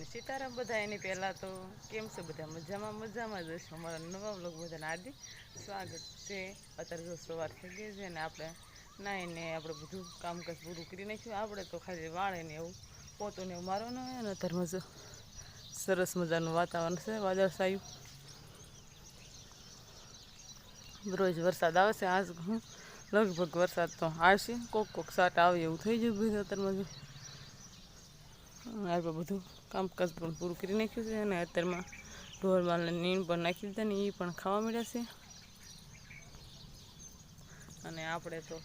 ને સીતારામ બધા એની પહેલાં તો કેમ છે બધા? મજામાં મજામાં જ હશો. અમારા નવા બ્લોગ બધાને હાર્દિક સ્વાગત છે. અત્યારે જો સવાર થઈ ગઈ છે અને આપણે નાહીને આપણે બધું કામકાજ પૂરું કરી નાખ્યું. આપણે તો ખાલી વાળે ને એવું, પોતું ને એવું મારવાનું હોય અને અત્યારે જો સરસ મજાનું વાતાવરણ છે. વાદળછાયું રોજ વરસાદ આવે છે. આજ લગભગ વરસાદ તો આવશે. કોક કોક સાટ આવે એવું થઈ ગયું બધું અત્યારમાં આપણે બધું કામકાજ પણ પૂરું કરી નાખ્યું છે અને અત્યારમાં ઢોરમાલને નીણ પણ નાખી દીધા ને એ પણ ખાવા મળ્યા છે. અને આપણે તો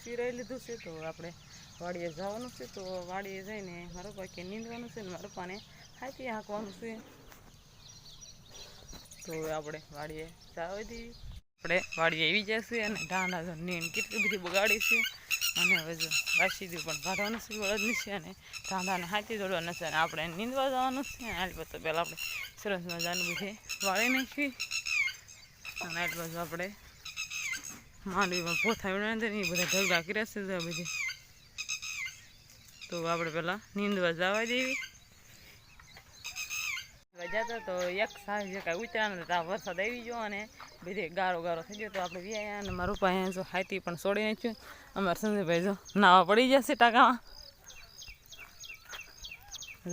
સિરાઈ લીધું છે, તો આપણે વાડીએ જવાનું છે, તો વાડીએ જઈને મારા પાકે નીંદવાનું છે ને મારા પાને હાથી હાંકવાનું છે. તો હવે આપણે વાડીએ જવા આપણે વાડીએ આવી જશે અને ઢાંડા નીંદ કેટલી બધી બગાડી છે. અને હવે જો દીધું પણ કાઢવાનું છે બળદની છે અને ધાંધાને હાથી દોડવાનું છે અને આપણે નીંદવા જવાનું છે અને આટલું તો પહેલાં આપણે સરસ મજાનું બધે વાળી નાખવી અને આટલું બાજુ આપણે માંડવીમાં પોથા વિના એ બધા ઢગલા કર્યા છે બધી. તો આપણે પહેલાં નીંદવા જવા દેવી. જતા તો એક સાહેબ જે કાંઈ ઉતરાણ હતા વરસાદ આવી ગયો અને બધે ગારો ગારો થઈ ગયો. તો આપણે વ્યાયા અને મારું પાસે જો હાથી પણ છોડી નાખ્યું. અમારે સંજયભાઈ જો નાવા પડી જશે ટાંકામાં.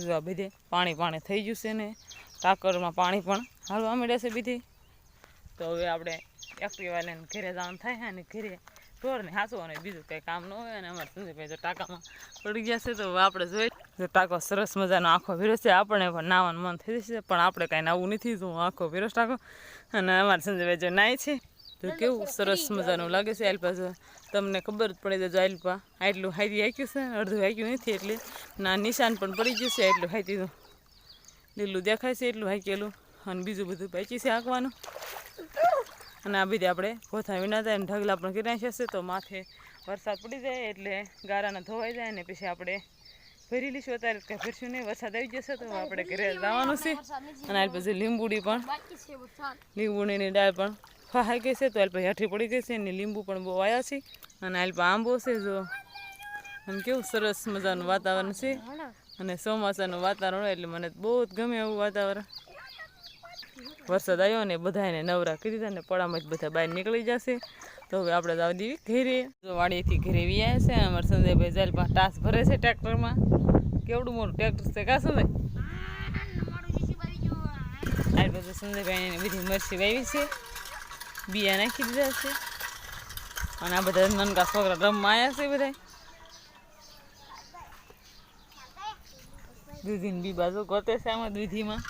જો આ બધે પાણી પાણી થઈ ગયું છે ને, ટાંકરમાં પાણી પણ હાલવા મળે છે બીજી તો હવે આપણે એક્ટિવા લઈને ઘરે જવાનું થાય અને ઘરે ઢોરને અને બીજું કંઈ કામ ન હોય અને અમારે સંજયભાઈ જો ટાંકામાં પડી ગયા છે. તો આપણે જોઈ જો ટાંકો સરસ મજાનો આખો વિરોસ છે. આપણે પણ નાવાનું મન થઈ જશે, પણ આપણે કાંઈ નાવું નથી. તો આખો વિરોસ ટાંકો અને અમારે સંજયભાઈ જો નાય છે. તો કેવું સરસ મજાનું લાગે છે આલપા તમને ખબર જ પડી જાય આલપા આટલું હાથી હાક્યું છે, અડધું હાક્યું નથી એટલે ના, નિશાન પણ પડી ગયું છે એટલું હાથી તો લીલું દેખાય છે એટલું હાંકેલું અને બીજું બધું પાછી છે હાંકવાનું. અને આ બધી આપણે પોથા વિના જાય અને ઢગલા પણ કરી છે, તો માથે વરસાદ પડી જાય એટલે ગારાના ધોવાઈ જાય ને પછી આપણે ભરી લઈશું અત્યારે કંઈ ભરશું નહીં વરસાદ આવી જશે તો આપણે ઘરે જવાનું છે. અને આ પછી લીંબુડી પણ. લીંબુડીની ડાળ પણ ફહાઈ ગઈ છે તો આ પછી હાઠી પડી ગઈ છે અને લીંબુ પણ બહુ આવ્યા છે. અને આ આંબો છે જો. અને કેવું સરસ મજાનું વાતાવરણ છે. અને ચોમાસાનું વાતાવરણ હોય એટલે મને બહુ જ ગમે એવું વાતાવરણ. વરસાદ આવ્યો ને બધાને નવરા કરી દીધા ને પડામાં જ બધા બહાર નીકળી જશે. તો હવે આપણે જવા દેવી ઘેરે. વાડીએથી ઘેરે વી આવ્યા છે, અમારે સંજયભાઈ જાલ પાસે ટાસ ભરે છે ટ્રેક્ટરમાં. કેવડું મોટું ટ્રેક્ટર છે કા સંજય? આ બધું સંજયભાઈ એને બધી મરચી વાવી છે, બિયા નાખી દીધા છે. અને આ બધા નનકા છોકરા રમવા આવ્યા છે બધા દૂધીની બી બાજુ ગોતે છે આમાં દૂધીમાં.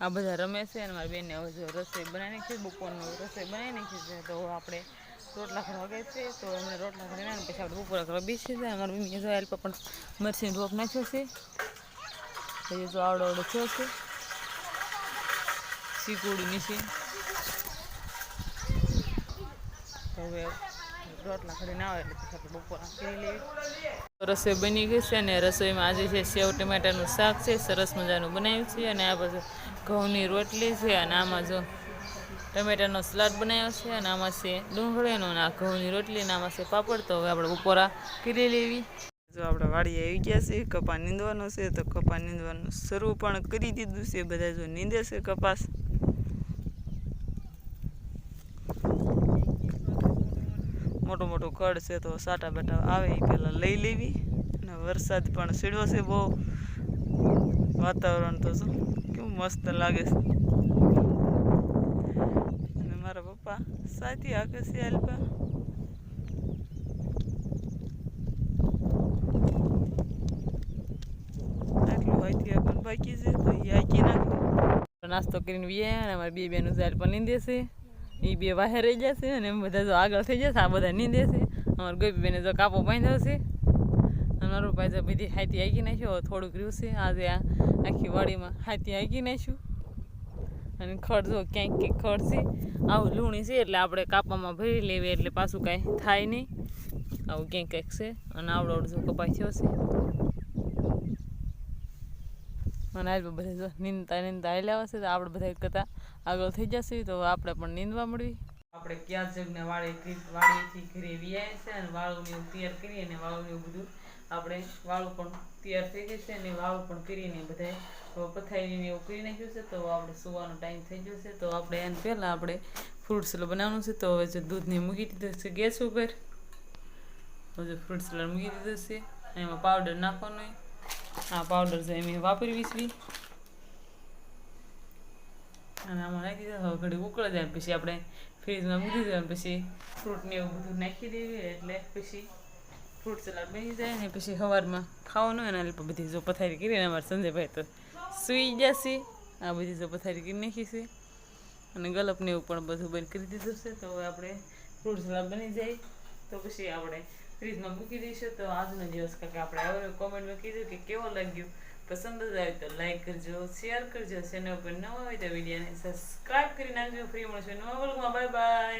આ બધા રમે છે અને મારી બેનને હવે રસોઈ બનાવી નાખી બપોરનું રસોઈ બનાવી નાખી છે. તો આપણે રોટલા કરવા છે, તો એમને રોટલા કરીને ને પછી આપણે બપોર કરવા બેસી છે મારી મમ્મીએ જો હેલ્પ પણ મરસીને રોપ નાખ્યો છે. પછી જો આવડો આવડો થયો છે. શીકુડી નીચે. હવે રોટલા કરીને આવે એટલે આપણે બપોર કરી લેવી રસોઈ બની ગઈ છે અને રસોઈમાં આજે છે સેવ ટમેટાનું શાક છે સરસ મજાનું બનાવ્યું છે અને આ બાજુ ઘઉંની રોટલી છે અને આમાં જો ટમેટાનો સલાડ બનાવ્યો છે અને આમાં છે ડુંગળીનો અને આ ઘઉંની રોટલી અને આમાં છે પાપડ. તો હવે આપણે બપોરા કરી લેવી. જો આપણે વાડીએ આવી ગયા છે કપા નીંદવાનો છે તો કપા નીંદવાનું શરૂ પણ કરી દીધું છે. બધા જો નીંદે છે કપાસ. મોટું મોટું કડ છે તો સાટા બેટા આવે એ પહેલાં લઈ લેવી. અને વરસાદ પણ સીડ્યો છે બહુ. વાતાવરણ તો શું, કેવું મસ્ત લાગે છે. અને મારા પપ્પા સાચી હાકે છે અલ્પા આટલું અહીંથી આપણને બાકી છે તો એ હાકી નાખે. નાસ્તો કરીને બી અને અમારી બે બેનું ઝાડ પણ નીંદે છે. એ બે બહાર રહી જશે અને એમ બધા જો આગળ થઈ જશે, આ બધા નહીં દેશે અમારું ગોપી બેને જો કાપો બાંધ્યો છે. અને મારું ભાઈ જો બધી હાથી આગી નાખ્યો થોડુંક રહ્યું છે. આજે આ આખી વાડીમાં હાથી આગી નાખ્યું. અને ખડ જો ક્યાંક ક્યાંક ખડ છે. આવું લૂણી છે એટલે આપણે કાપામાં ભરી લેવી, એટલે પાછું કાંઈ થાય નહીં. આવું ક્યાંક ક્યાંક છે. અને આવડો જો કપાઈ થયો છે. અને આજ બધા જો નીંદતા નીંદતા હાલ્યા આવશે તો આપણે બધા કરતા આગળ થઈ જશે તો આપણે પણ નીંદવા મળવી. આપણે ક્યાં જગને વાળે વાળીથી ઘરે વ્યાય છે અને વાળું એવું તૈયાર કરીએ અને વાળું એવું બધું આપણે વાળું પણ તૈયાર થઈ જશે અને વાળું પણ કરીને બધા પથારીને એવું કરી નાખ્યું છે તો આપણે સુવાનો ટાઈમ થઈ ગયો છે તો આપણે એને પહેલાં આપણે ફ્રૂટ સલાડ બનાવવાનું છે તો હવે જો દૂધને મૂકી દીધું છે ગેસ ઉપર. હવે ફ્રૂટ સલાડ મૂકી દીધું છે, એમાં પાવડર નાખવાનો હોય. આ પાવડર છે એમ વાપરી વિસવી અને આમાં નાખી દીધા, હવે ઘડી ઉકળે જાય પછી આપણે ફ્રીજમાં મૂકી દીધું પછી ફ્રૂટને એવું બધું નાખી દેવી એટલે પછી ફ્રૂટ સલાડ બની જાય ને પછી સવારમાં ખાવાનું હોય ને એટલે બધી જો પથારી કરીને અમારે સંજયભાઈ તો સૂઈ જશે. આ બધી જો પથારી કરી નાખીશું અને ગલપને એવું પણ બધું બંધ કરી દીધું છે. તો હવે આપણે ફ્રૂટ સલાડ બની જાય. તો પછી આપણે ફ્રીજમાં મૂકી દઈશું તો આજનો દિવસ કાંઈક આપણે હવે કોમેન્ટમાં કીધું કે કેવો લાગ્યો? પસંદ જ આવે તો લાઈક કરજો શેર કરજો ચેનલ પર નવા હોય તો વિડીયોને સબસ્ક્રાઈબ કરી નાખજો. ફ્રી મળશે નવા વર્ગમાં બાય બાય